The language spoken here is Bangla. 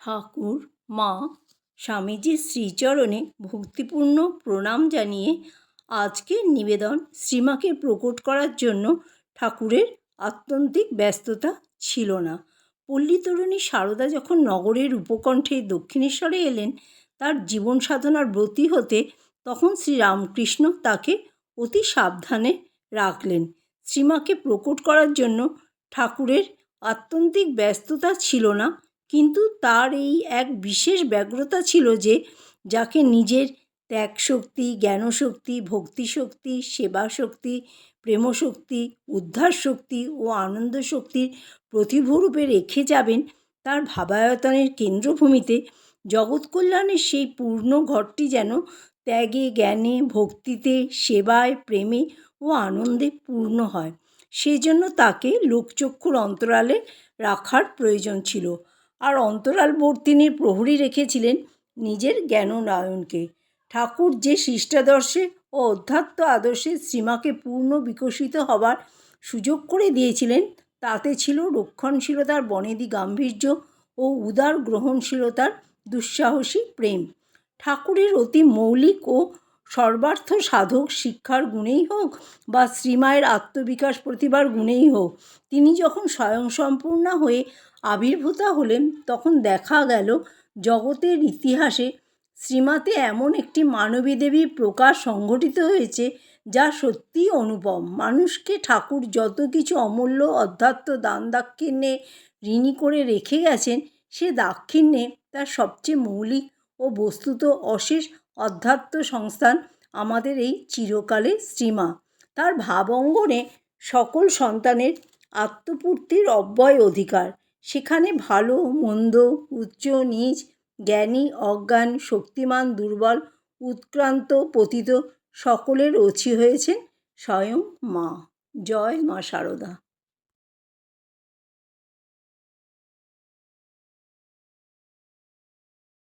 ঠাকুর, মা, স্বামীজির শ্রীচরণে ভক্তিপূর্ণ প্রণাম জানিয়ে আজকের নিবেদন শ্রীমাকে প্রকট করার জন্য ঠাকুরের আত্যন্তিক ব্যস্ততা ছিল না। পল্লীতরুণী সারদা যখন নগরের উপকণ্ঠে দক্ষিণেশ্বরে এলেন, তার জীবন সাধনার ব্রতী হতে তখন শ্রীরামকৃষ্ণ তাকে অতি সাবধানে রাখলেন। শ্রীমাকে প্রকট করার জন্য ঠাকুরের আত্যন্তিক ব্যস্ততা ছিল না কিন্তু তার এই এক বিশেষ ব্যগ্রতা ছিল যে, যাকে নিজের ত্যাগ শক্তি জ্ঞানশক্তি, ভক্তিশক্তি, সেবাশক্তি, প্রেমশক্তি উদ্ধার শক্তি ও আনন্দ শক্তির প্রতিভূরূপে রেখে যাবেন তার ভাবায়তনের কেন্দ্রভূমিতে, জগৎ কল্যাণের সেই পূর্ণ ঘরটি যেন ত্যাগে, জ্ঞানে, ভক্তিতে, সেবায়, প্রেমে ও আনন্দে পূর্ণ হয়। সেজন্য তাকে লোকচক্ষুর অন্তরালে রাখার প্রয়োজন ছিল। আর অন্তরালবর্তিনীর প্রহরী রেখেছিলেন নিজের জ্ঞাননায়নকে ঠাকুর যে শিষ্টাদর্শে ও অধ্যাত্ম আদর্শে শ্রীমাকে পূর্ণ বিকশিত হবার সুযোগ করে দিয়েছিলেন, তাতে ছিল রক্ষণশীলতার বনেদি গাম্ভীর্য ও উদার গ্রহণশীলতার দুঃসাহসী প্রেম। ঠাকুরের অতি মৌলিক ও সর্বার্থ সাধক শিক্ষার গুণেই হোক বা শ্রীমায়ের আত্মবিকাশ প্রতিভার গুণেই হোক, তিনি যখন স্বয়ংসম্পূর্ণা হয়ে আবির্ভূতা হলেন, তখন দেখা গেল জগতের ইতিহাসে শ্রীমাতে এমন একটি মানবী দেবীর প্রকাশ সংঘটিত হয়েছে, যা সত্যিই অনুপম। মানুষকে ঠাকুর যত কিছু অমূল্য অধ্যাত্ম দান দাক্ষিণ্যে ঋণী করে রেখে গেছেন, সে দাক্ষিণ্যে তার সবচেয়ে মৌলিক ও বস্তুত অশেষ অধ্যাত্ম সংস্থান আমাদের এই চিরকালের শ্রীমা তার ভাব অঙ্গনে সকল সন্তানের আত্মপূর্তির অব্যয় অধিকার। সেখানে ভালো, মন্দ, উচ্চ নীচ জ্ঞানী, অজ্ঞান, শক্তিমান, দুর্বল, উৎক্রান্ত, পতিত সকলের রচি হয়েছেন স্বয়ং মা। জয় মা সারদা।